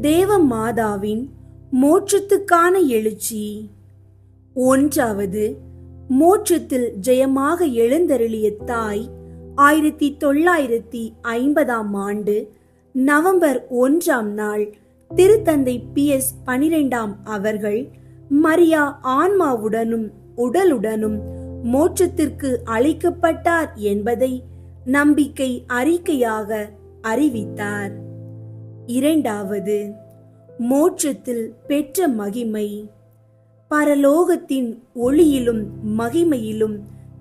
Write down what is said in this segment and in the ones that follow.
தேவ மாதாவின் மோட்சத்துக்கான எழுச்சி. ஒன்றாவது மோட்சத்தில் ஜெயமாக எழுந்தருளிய தாய் ஆயிரத்தி தொள்ளாயிரத்தி ஐம்பதாம் ஆண்டு நவம்பர் ஒன்றாம் நாள் திருத்தந்தை பி எஸ் பனிரெண்டாம் அவர்கள் மரியா ஆன்மாவுடனும் உடலுடனும் மோட்சத்திற்கு அழைக்கப்பட்டார் என்பதை நம்பிக்கை அறிக்கையாக அறிவித்தார். இரண்டாவது மோட்சத்தில் பெற்ற மகிமை. பரலோகத்தின் ஒளியிலும் மகிமையிலும்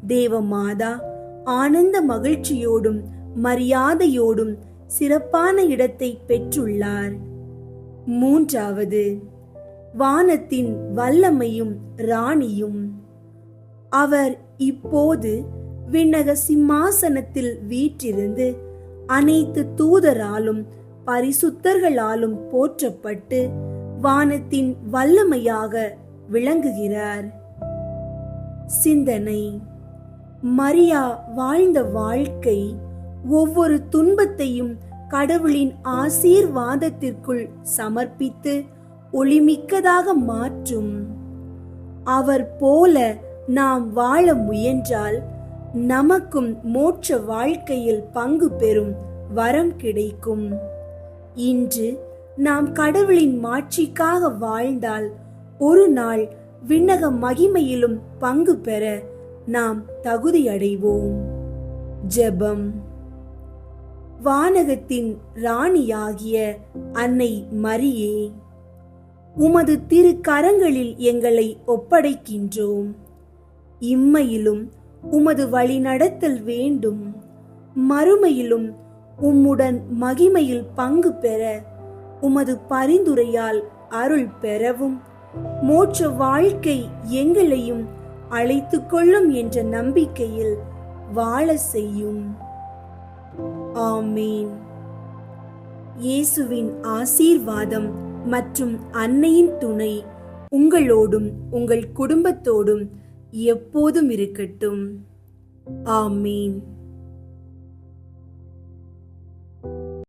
தேவமாதா ஆனந்த மகிழ்ச்சியோடும் மரியாதையோடும் சிறப்பான இடத்தை பெற்றுள்ளார். மூன்றாவது வானத்தின் வல்லமையும் ராணியும். அவர் இப்போது விண்ணக சிம்மாசனத்தில் வீற்றிருந்து அனைத்து தூதராலும் பரிசுத்தர்களாலும் போற்றப்பட்டு வானத்தின் வல்லமையாக விளங்குகிறார். சிந்தனை. மரியா வாழ்ந்த வாழ்க்கை ஒவ்வொரு துன்பத்தையும் கடவுளின் ஆசீர்வாதத்திற்குள் சமர்ப்பித்து ஒளிமிக்கதாக மாற்றும். அவர் போல நாம் வாழ முயன்றால் நமக்கும் மோட்ச வாழ்க்கையில் பங்கு பெறும் வரம் கிடைக்கும். இன்று நாம் கடவுளின் மாட்சிக்காக வாழ்ந்தால் ஒரு நாள் விண்ணக மகிமையிலும் பங்கு பெற நாம் தகுதியடைவோம். ஜெபம். வானகத்தின் ராணியாகிய அன்னை மரியே உமது திரு கரங்களில் எங்களை ஒப்படைக்கின்றோம். இம்மையிலும் உமது வழிநடத்தல் வேண்டும். மறுமையிலும் உம்முடன் மகிமையில் பங்கு பெற உமது பரிந்துரையால் அருள் பெறவும். மோட்ச வாழ்க்கை எங்களையும் அழைத்து கொள்ளும் என்ற நம்பிக்கையில் வாழ செய்யும். ஆமீன். இயேசுவின் ஆசீர்வாதம் மற்றும் அன்னையின் துணை உங்களோடும் உங்கள் குடும்பத்தோடும் எப்போதும் இருக்கட்டும். ஆமீன்.